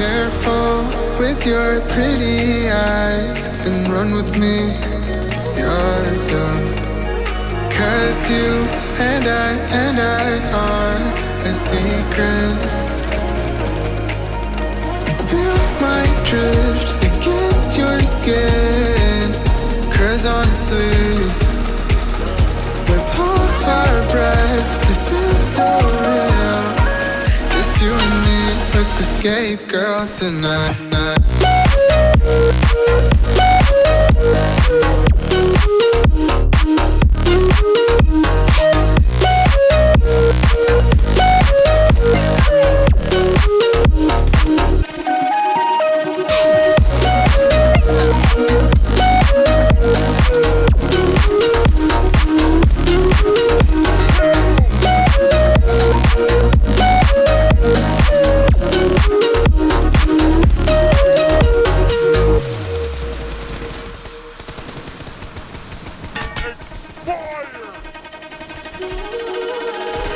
Careful with your pretty eyes and run with me. You're young. Cause you and I and I are a secret. Feel my drift against your skin. Cause honestly, escape, girl, tonight.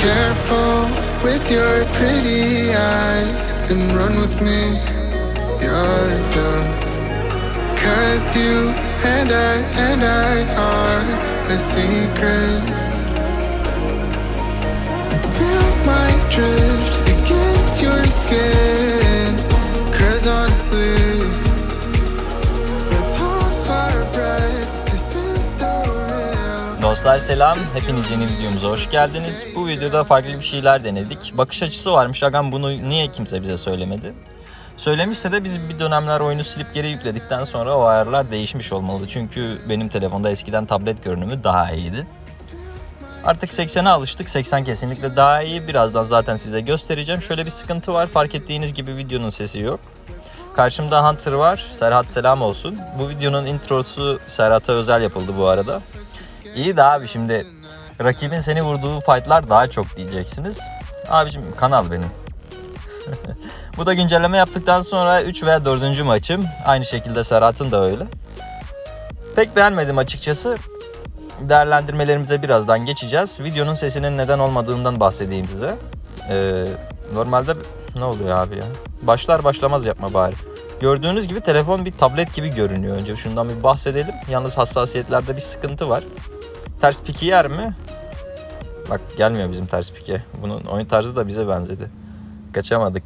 Careful with your pretty eyes and run with me. You're young. Cause you and I and I are a secret. Feel my drift against your skin. Cause honestly, Dostlar selam, hepiniz yeni videomuza hoş geldiniz. Bu videoda farklı bir şeyler denedik. Bakış açısı varmış, agam bunu niye kimse bize söylemedi? Söylemişse de biz bir dönemler oyunu silip geri yükledikten sonra o ayarlar değişmiş olmalı. Çünkü benim telefonda eskiden tablet görünümü daha iyiydi. Artık 80'e alıştık. 80 kesinlikle daha iyi. Birazdan zaten size göstereceğim. Şöyle bir sıkıntı var. Fark ettiğiniz gibi videonun sesi yok. Karşımda Hunter var. Serhat selam olsun. Bu videonun introsu Serhat'a özel yapıldı bu arada. İyi de abi şimdi rakibin seni vurduğu fightlar daha çok diyeceksiniz. Abicim kanal benim. Bu da güncelleme yaptıktan sonra 3 veya 4. maçım. Aynı şekilde Serhat'ın da öyle. Pek beğenmedim açıkçası. Değerlendirmelerimize birazdan geçeceğiz. Videonun sesinin neden olmadığından bahsedeyim size. Ee, normalde ne oluyor abi ya? Başlar başlamaz yapma bari. Gördüğünüz gibi telefon bir tablet gibi görünüyor. Önce şundan bir bahsedelim. Yalnız hassasiyetlerde bir sıkıntı var. Ters piki yer mi? Bak gelmiyor bizim ters pike. Bunun oyun tarzı da bize benzedi. Kaçamadık.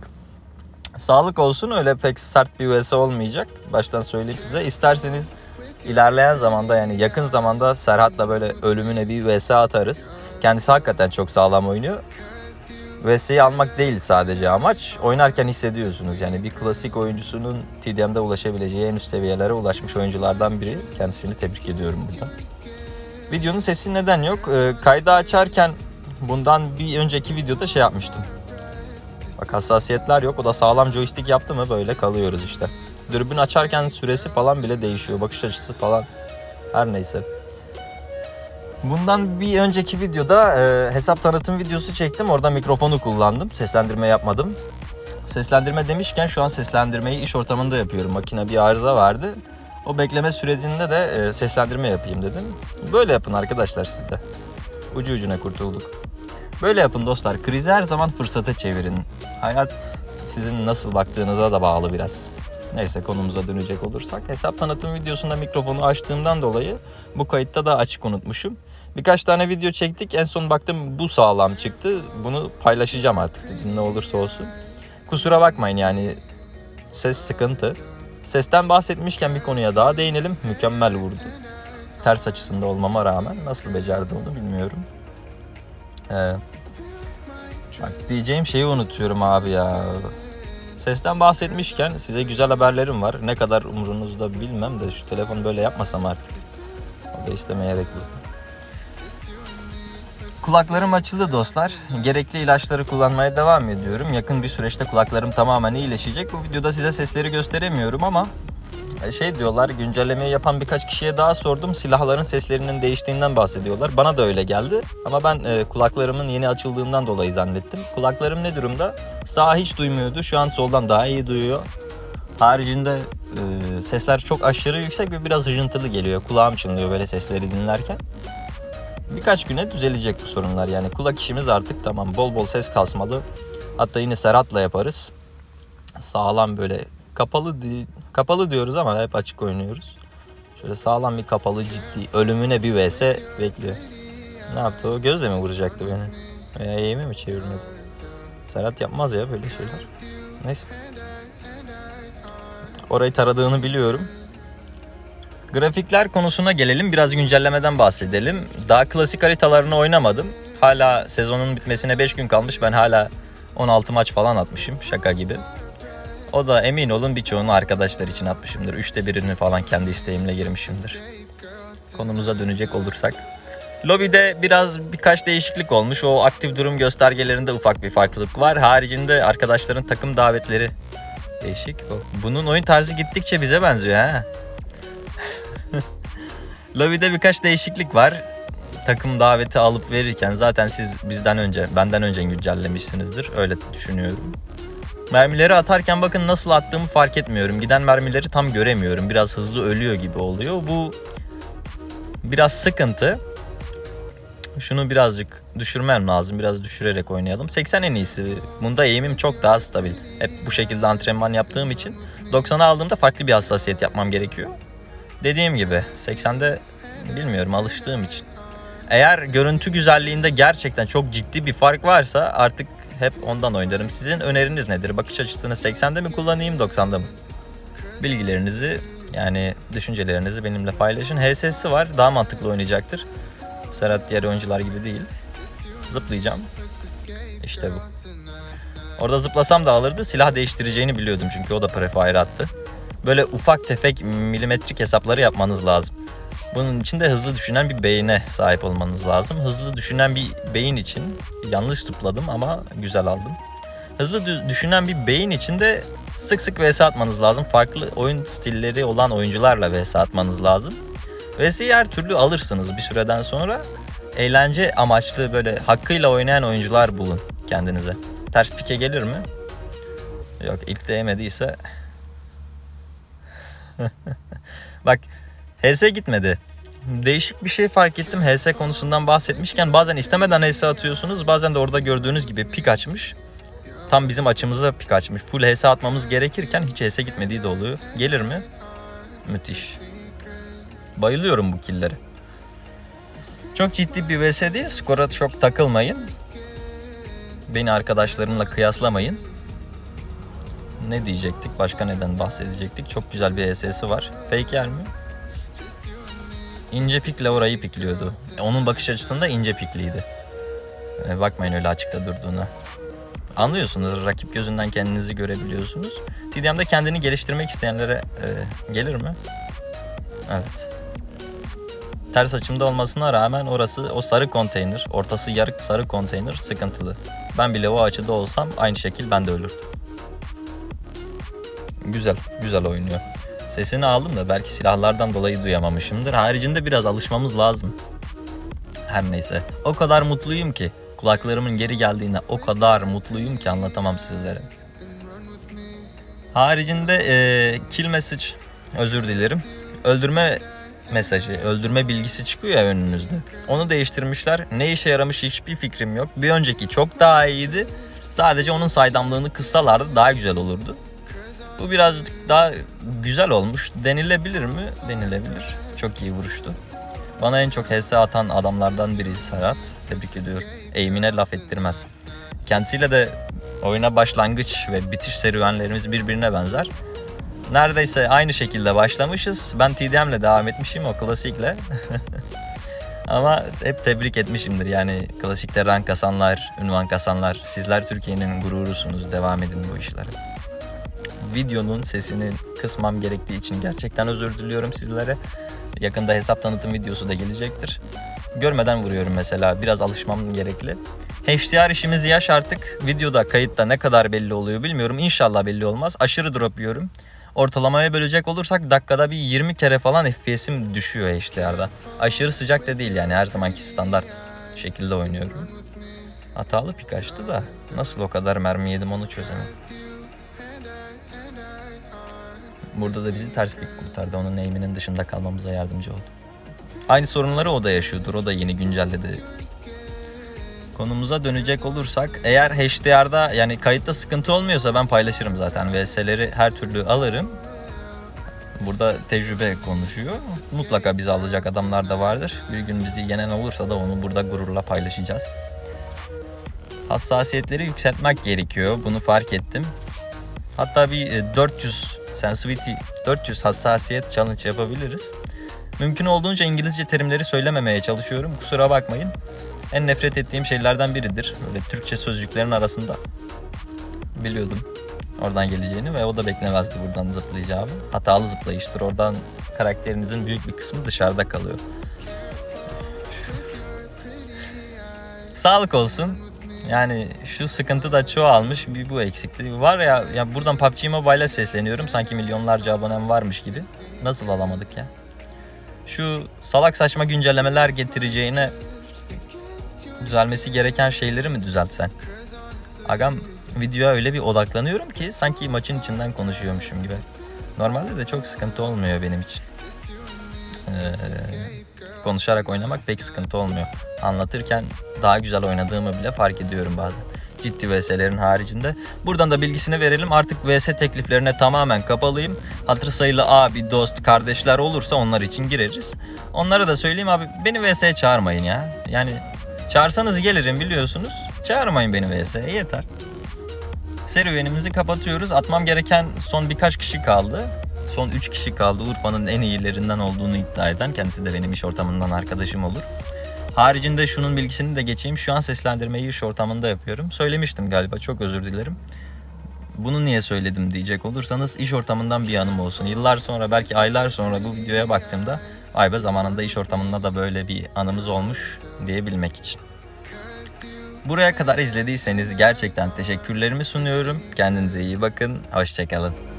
Sağlık olsun öyle pek sert bir vs olmayacak. Baştan söyleyeyim size. İsterseniz ilerleyen zamanda yani yakın zamanda Serhat'la böyle ölümüne bir vs atarız. Kendisi hakikaten çok sağlam oynuyor. VS'yi almak değil sadece amaç. Oynarken hissediyorsunuz. Yani bir klasik oyuncusunun TDM'de ulaşabileceği en üst seviyelere ulaşmış oyunculardan biri. Kendisini tebrik ediyorum buradan. Videonun sesi neden yok? Ee, kaydı açarken bundan bir önceki videoda şey yapmıştım. Bak hassasiyetler yok. O da sağlam joystick yaptı mı böyle kalıyoruz işte. Dürbün açarken süresi falan bile değişiyor. Bakış açısı falan. Her neyse. Bundan bir önceki videoda e, hesap tanıtım videosu çektim. Orada mikrofonu kullandım. Seslendirme yapmadım. Seslendirme demişken şu an seslendirmeyi iş ortamında yapıyorum. Makine bir arıza vardı. O bekleme sürecinde de e, seslendirme yapayım dedim. Böyle yapın arkadaşlar siz de. Ucu ucuna kurtulduk. Böyle yapın dostlar. Krizi her zaman fırsata çevirin. Hayat sizin nasıl baktığınıza da bağlı biraz. Neyse konumuza dönecek olursak. Hesap tanıtım videosunda mikrofonu açtığımdan dolayı bu kayıtta da açık unutmuşum. Birkaç tane video çektik. En son baktım bu sağlam çıktı. Bunu paylaşacağım artık dedim ne olursa olsun. Kusura bakmayın yani ses sıkıntı. Sesten bahsetmişken bir konuya daha değinelim. Mükemmel vurdu. Ters açısında olmama rağmen nasıl becerdi onu bilmiyorum. Ee, bak diyeceğim şeyi unutuyorum abi ya. Sesten bahsetmişken size güzel haberlerim var. Ne kadar umurunuzda bilmem de şu telefonu böyle yapmasam artık. O da istemeyerek bu. Kulaklarım açıldı dostlar. Gerekli ilaçları kullanmaya devam ediyorum. Yakın bir süreçte kulaklarım tamamen iyileşecek. Bu videoda size sesleri gösteremiyorum ama e, şey diyorlar güncellemeyi yapan birkaç kişiye daha sordum. Silahların seslerinin değiştiğinden bahsediyorlar. Bana da öyle geldi. Ama ben e, kulaklarımın yeni açıldığından dolayı zannettim. Kulaklarım ne durumda? Sağ hiç duymuyordu. Şu an soldan daha iyi duyuyor. Haricinde e, sesler çok aşırı yüksek ve biraz hıcıntılı geliyor. Kulağım çınlıyor böyle sesleri dinlerken. Birkaç güne düzelecek bu sorunlar yani kulak işimiz artık tamam bol bol ses kasmalı. Hatta yine Serhat'la yaparız. Sağlam böyle kapalı kapalı diyoruz ama hep açık oynuyoruz. Şöyle sağlam bir kapalı ciddi ölümüne bir vs bekliyor. Ne yaptı o? Gözle mi vuracaktı beni? Veya eğimi mi çevirmedi? Serhat yapmaz ya böyle şeyler. Neyse. Orayı taradığını biliyorum. Grafikler konusuna gelelim. Biraz güncellemeden bahsedelim. Daha klasik haritalarını oynamadım. Hala sezonun bitmesine 5 gün kalmış. Ben hala 16 maç falan atmışım. Şaka gibi. O da emin olun birçoğunu arkadaşlar için atmışımdır. Üçte birini falan kendi isteğimle girmişimdir. Konumuza dönecek olursak. Lobide biraz birkaç değişiklik olmuş. O aktif durum göstergelerinde ufak bir farklılık var. Haricinde arkadaşların takım davetleri değişik. Bunun oyun tarzı gittikçe bize benziyor ha. Lobide birkaç değişiklik var. Takım daveti alıp verirken zaten siz bizden önce, benden önce güncellemişsinizdir. Öyle düşünüyorum. Mermileri atarken bakın nasıl attığımı fark etmiyorum. Giden mermileri tam göremiyorum. Biraz hızlı ölüyor gibi oluyor. Bu biraz sıkıntı. Şunu birazcık düşürmem lazım. Biraz düşürerek oynayalım. 80 en iyisi. Bunda eğimim çok daha stabil. Hep bu şekilde antrenman yaptığım için 90'a aldığımda farklı bir hassasiyet yapmam gerekiyor. Dediğim gibi 80'de bilmiyorum alıştığım için. Eğer görüntü güzelliğinde gerçekten çok ciddi bir fark varsa artık hep ondan oynarım. Sizin öneriniz nedir? Bakış açısını 80'de mi kullanayım 90'da mı? Bilgilerinizi yani düşüncelerinizi benimle paylaşın. HSS'i var daha mantıklı oynayacaktır. Serhat diğer oyuncular gibi değil. Zıplayacağım. İşte bu. Orada zıplasam da alırdı. Silah değiştireceğini biliyordum çünkü o da prefire attı. Böyle ufak tefek milimetrik hesapları yapmanız lazım. Bunun için de hızlı düşünen bir beyine sahip olmanız lazım. Hızlı düşünen bir beyin için yanlış zıpladım ama güzel aldım. Hızlı dü- düşünen bir beyin için de sık sık vs atmanız lazım. Farklı oyun stilleri olan oyuncularla vs atmanız lazım. VS'yi her türlü alırsınız bir süreden sonra. Eğlence amaçlı böyle hakkıyla oynayan oyuncular bulun kendinize. Ters pike gelir mi? Yok ilk değmediyse Bak HS gitmedi. Değişik bir şey fark ettim HS konusundan bahsetmişken bazen istemeden HS atıyorsunuz bazen de orada gördüğünüz gibi pik açmış. Tam bizim açımıza pik açmış. Full HS atmamız gerekirken hiç HS gitmediği de oluyor. Gelir mi? Müthiş. Bayılıyorum bu killere. Çok ciddi bir vs değil. Skora çok takılmayın. Beni arkadaşlarımla kıyaslamayın. Ne diyecektik? Başka neden bahsedecektik? Çok güzel bir SS'i var. Fake yer mi? İnce pikle orayı pikliyordu. E, Onun bakış açısında ince pikliydi. E, bakmayın öyle açıkta durduğuna. Anlıyorsunuz. Rakip gözünden kendinizi görebiliyorsunuz. TDM'de kendini geliştirmek isteyenlere e, gelir mi? Evet. Ters açımda olmasına rağmen orası o sarı konteyner, ortası yarık sarı konteyner sıkıntılı. Ben bile o açıda olsam aynı şekil ben de ölürdüm. Güzel, güzel oynuyor. Sesini aldım da belki silahlardan dolayı duyamamışımdır. Haricinde biraz alışmamız lazım. Her neyse. O kadar mutluyum ki. Kulaklarımın geri geldiğine o kadar mutluyum ki anlatamam sizlere. Haricinde eee kill message özür dilerim. Öldürme mesajı, öldürme bilgisi çıkıyor ya önünüzde. Onu değiştirmişler. Ne işe yaramış hiçbir fikrim yok. Bir önceki çok daha iyiydi. Sadece onun saydamlığını kıssalardı daha güzel olurdu. Bu birazcık daha güzel olmuş. Denilebilir mi? Denilebilir. Çok iyi vuruştu. Bana en çok HS atan adamlardan biri Serhat. Tebrik ediyorum. Eğimine laf ettirmez. Kendisiyle de oyuna başlangıç ve bitiş serüvenlerimiz birbirine benzer. Neredeyse aynı şekilde başlamışız. Ben TDM'le devam etmişim o klasikle. Ama hep tebrik etmişimdir. Yani klasikte rank kasanlar, ünvan kasanlar. Sizler Türkiye'nin gururusunuz. Devam edin bu işlere videonun sesini kısmam gerektiği için gerçekten özür diliyorum sizlere. Yakında hesap tanıtım videosu da gelecektir. Görmeden vuruyorum mesela. Biraz alışmam gerekli. HDR işimiz yaş artık. Videoda, kayıtta ne kadar belli oluyor bilmiyorum. İnşallah belli olmaz. Aşırı drop yiyorum. Ortalamaya bölecek olursak dakikada bir 20 kere falan FPS'im düşüyor HDR'da. Aşırı sıcak da değil yani her zamanki standart şekilde oynuyorum. Hatalı pik da nasıl o kadar mermi yedim onu çözemedim. Burada da bizi ters pik kurtardı. Onun eğiminin dışında kalmamıza yardımcı oldu. Aynı sorunları o da yaşıyordur. O da yeni güncelledi. Konumuza dönecek olursak eğer HDR'da yani kayıtta sıkıntı olmuyorsa ben paylaşırım zaten. VS'leri her türlü alırım. Burada tecrübe konuşuyor. Mutlaka bizi alacak adamlar da vardır. Bir gün bizi yenen olursa da onu burada gururla paylaşacağız. Hassasiyetleri yükseltmek gerekiyor. Bunu fark ettim. Hatta bir e, 400 sensitivity 400 hassasiyet challenge yapabiliriz. Mümkün olduğunca İngilizce terimleri söylememeye çalışıyorum. Kusura bakmayın. En nefret ettiğim şeylerden biridir. Böyle Türkçe sözcüklerin arasında. Biliyordum oradan geleceğini ve o da beklemezdi buradan zıplayacağımı. Hatalı zıplayıştır. Oradan karakterinizin büyük bir kısmı dışarıda kalıyor. Sağlık olsun. Yani şu sıkıntı da çoğalmış. Bir bu eksikliği var ya, ya buradan PUBG Mobile'a sesleniyorum. Sanki milyonlarca abonem varmış gibi. Nasıl alamadık ya? Şu salak saçma güncellemeler getireceğine düzelmesi gereken şeyleri mi düzeltsen? Agam videoya öyle bir odaklanıyorum ki sanki maçın içinden konuşuyormuşum gibi. Normalde de çok sıkıntı olmuyor benim için. Ee, konuşarak oynamak pek sıkıntı olmuyor. Anlatırken daha güzel oynadığımı bile fark ediyorum bazen. Ciddi VS'lerin haricinde. Buradan da bilgisini verelim. Artık VS tekliflerine tamamen kapalıyım. Hatır sayılı abi, dost, kardeşler olursa onlar için gireriz. Onlara da söyleyeyim abi beni VS'ye çağırmayın ya. Yani çağırsanız gelirim biliyorsunuz. Çağırmayın beni VS'ye yeter. Serüvenimizi kapatıyoruz. Atmam gereken son birkaç kişi kaldı. Son 3 kişi kaldı. Urfa'nın en iyilerinden olduğunu iddia eden. Kendisi de benim iş ortamından arkadaşım olur. Haricinde şunun bilgisini de geçeyim. Şu an seslendirmeyi iş ortamında yapıyorum. Söylemiştim galiba. Çok özür dilerim. Bunu niye söyledim diyecek olursanız iş ortamından bir anım olsun. Yıllar sonra belki aylar sonra bu videoya baktığımda ay be zamanında iş ortamında da böyle bir anımız olmuş diyebilmek için. Buraya kadar izlediyseniz gerçekten teşekkürlerimi sunuyorum. Kendinize iyi bakın. Hoşçakalın.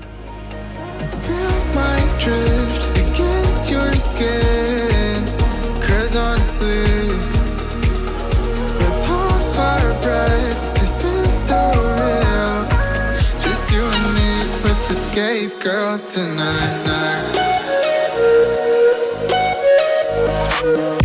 drift against your skin. Cause honestly, let's hold our breath. This is so real. Just you and me with the skate girl tonight. Night.